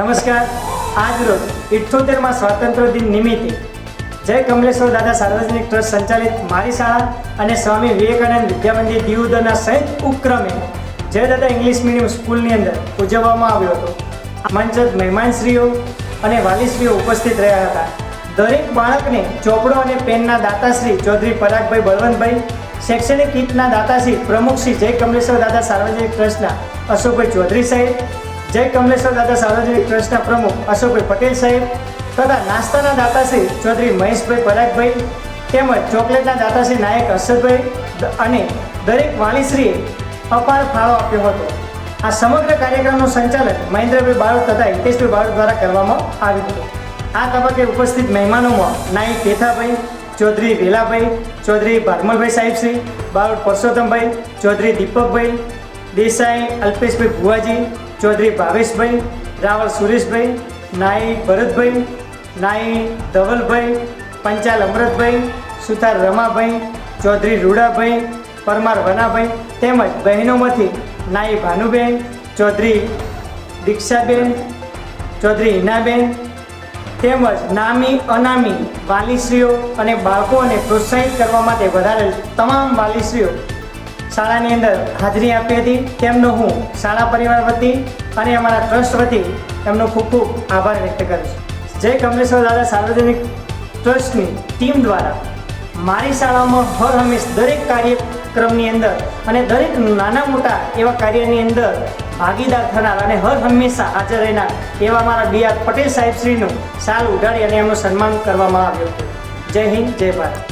નમસ્કાર. આજ રોજ ઇઠ્ઠોતેરમાં સ્વાતંત્ર્ય દિન નિમિત્તે જય કમલેશ્વર દાદા સાર્વજનિક ટ્રસ્ટ સંચાલિત મારી શાળા અને સ્વામી વિવેકાનંદ વિદ્યામંદિર દીવદરના સહિત ઉપક્રમે જય દાદા ઇંગ્લિશ મીડિયમ સ્કૂલની અંદર ઉજવવામાં આવ્યો હતો. મંચત મહેમાનશ્રીઓ અને વાલીશ્રીઓ ઉપસ્થિત રહ્યા હતા. દરેક બાળકને ચોપડો અને પેનના દાતાશ્રી ચૌધરી પરાગભાઈ બળવંતભાઈ, શૈક્ષણિક કીટના દાતાશ્રી પ્રમુખ શ્રી જય કમલેશ્વર દાદા સાર્વજનિક ટ્રસ્ટના અશોકભાઈ ચૌધરી સાહેબ જય કમલેશ્વર દાદા સાર્વજનિક ટ્રસ્ટના પ્રમુખ અશોકભાઈ પટેલ સાહેબ તથા નાસ્તાના દાતાશ્રી ચૌધરી મહેશભાઈ પરાગભાઈ તેમજ ચોકલેટના દાતાશ્રી નાયક હર્ષદભાઈ અને દરેક વાલીશ્રીએ અપાર ફાળો આપ્યો હતો. આ સમગ્ર કાર્યક્રમનું સંચાલન મહેન્દ્રભાઈ બારોટ તથા હિતેશભાઈ બારોટ દ્વારા કરવામાં આવ્યું હતું. આ તબક્કે ઉપસ્થિત મહેમાનોમાં નાયક કેથાભાઈ, ચૌધરી વેલાભાઈ, ચૌધરી ભારમલભાઈ સાહેબશ્રી બારોટ પરસોત્તમભાઈ, ચૌધરી દીપકભાઈ, દેસાઈ, અલ્પેશભાઈ ભુવાજી ચૌધરી ભાવેશભાઈ, રાવલ સુરેશભાઈ, નાઈ ભરતભાઈ, નાઈ ધવલભાઈ, પંચાલ અમૃતભાઈ સુથાર રમાભાઈ, ચૌધરી રૂડાભાઈ, પરમાર વનાભાઈ તેમજ બહેનોમાંથી નાઈ ભાનુબેન, ચૌધરી દીક્ષાબેન, ચૌધરી હિનાબેન તેમજ નામી, અનામી વાલીશ્રીઓ અને બાળકોને પ્રોત્સાહિત કરવા માટે વધારેલ તમામ વાલીશ્રીઓ શાળાની અંદર હાજરી આપી હતી. તેમનો હું શાળા પરિવાર વતી અને અમારા ટ્રસ્ટ વતી એમનો ખૂબ ખૂબ આભાર વ્યક્ત કરું છું. જય કમલેશ્વર દાદા સાર્વજનિક ટ્રસ્ટની ટીમ દ્વારા મારી શાળામાં હર હંમેશ દરેક કાર્યક્રમની અંદર અને દરેક નાના મોટા એવા કાર્યની અંદર ભાગીદાર થનાર અને હર હંમેશા હાજર રહેનાર એવા મારા બી આર પટેલ સાહેબશ્રીનું સાલ ઉડાડી અને એમનું સન્માન કરવામાં આવ્યું હતું. જય હિન્દ, જય ભારત.